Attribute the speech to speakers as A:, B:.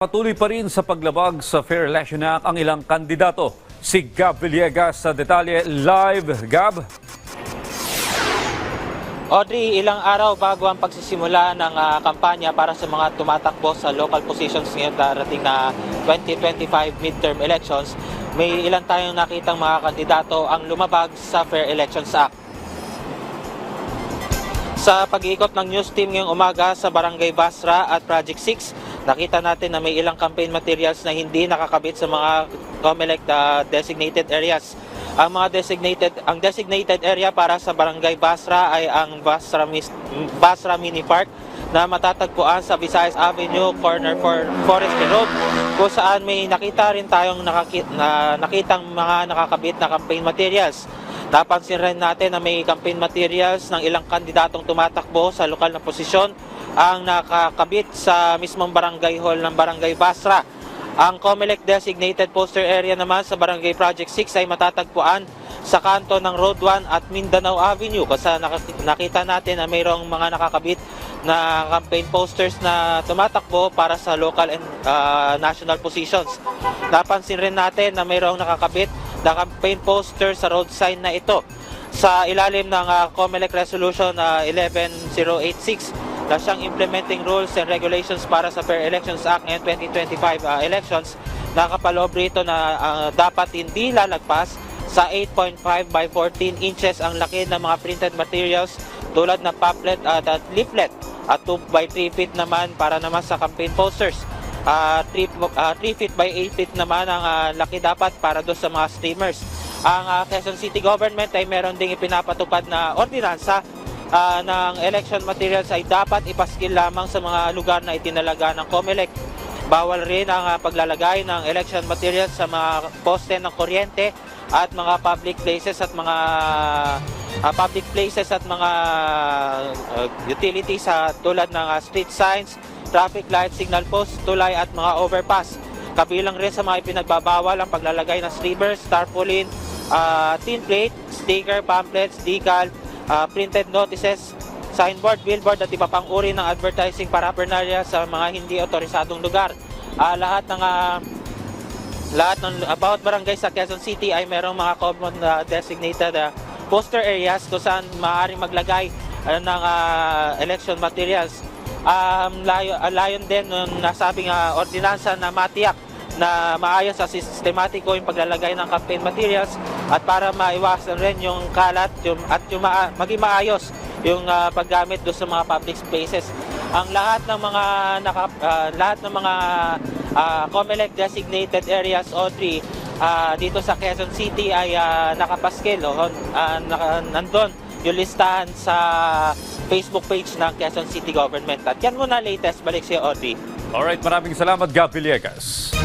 A: Patuloy pa rin sa paglabag sa Fair Election Act ang ilang kandidato. Si Gab Villegas sa detalye live. Gab?
B: Audrey, ilang araw bago ang pagsisimula ng ah, kampanya para sa mga tumatakbo sa local positions ngayong darating na 2025 midterm elections, may ilan tayong nakitang mga kandidato ang lumabag sa Fair Elections Act. Sa pag-iikot ng news team ngayong umaga sa Barangay Basra at Project 6, nakita natin na may ilang campaign materials na hindi nakakabit sa mga COMELEC uh, designated areas. Ang mga designated ang designated area para sa Barangay Basra ay ang Basra, Basra Mini Park na matatagpuan sa Visayas Avenue, corner for Forestry Road, kung saan may nakita rin tayong nakaki- na, nakitang mga nakakabit na campaign materials. Napansin rin natin na may campaign materials ng ilang kandidatong tumatakbo sa lokal na posisyon ang nakakabit sa mismong barangay hall ng Barangay Basra. Ang COMELEC designated poster area naman sa Barangay Project 6 ay matatagpuan sa kanto ng Road 1 at Mindanao Avenue kasi nakita natin na mayroong mga nakakabit na campaign posters na tumatakbo para sa local and ah, national positions. Napansin rin natin na mayroong nakakabit na campaign poster sa road sign na ito sa ilalim ng ah, COMELEC Resolution ah, 11086 na siyang implementing rules and regulations para sa Fair Elections Act ngayon 2025 ah, elections nakapaloob rito na ah, dapat hindi lalagpas sa 8.5 by 14 inches ang laki ng mga printed materials tulad ng pamphlet at, at leaflet at 2 by 3 feet naman para naman sa campaign posters. Ah, 3, ah, 3 feet by 8 feet naman ang ah, laki dapat para doon sa mga streamers. Ang ah, Quezon City Government ay meron ding ipinapatupad na ordinansa ah, ng election materials ay dapat ipaskil lamang sa mga lugar na itinalaga ng COMELEC. Bawal rin ang ah, paglalagay ng election materials sa mga poste ng kuryente at mga public places at mga ah, public places at mga ah, utilities sa tulad ng ah, street signs, traffic lights, signal posts, tulay at mga overpass. Kabilang rin sa mga ipinagbabawal ang paglalagay ng streamers, tarpaulin, ah, tin plate, sticker, pamphlets, decal, ah, printed notices, signboard, billboard at iba pang uri ng advertising paraphernalia sa mga hindi otorisadong lugar. Ah, lahat ng ah, lahat ng about barangay sa Quezon City ay merong mga common na designated ah, poster areas kung saan maaaring maglagay ah, ng ah, election materials. Um, layo, ah, layon din ng nasabing ah, ordinansa na matiyak na maayos at sistematiko yung paglalagay ng campaign materials at para maiwasan rin yung kalat yung, at yung maa- maging maayos yung ah, paggamit do sa mga public spaces. Ang lahat ng mga naka, ah, lahat ng mga ah, COMELEC designated areas Audrey ah, dito sa Quezon City ay ah, nakapaskil oh, ah, naka, yung listahan sa Facebook page ng Quezon City Government. At yan muna latest. Balik si Audrey.
A: Alright, maraming salamat Gab Villegas.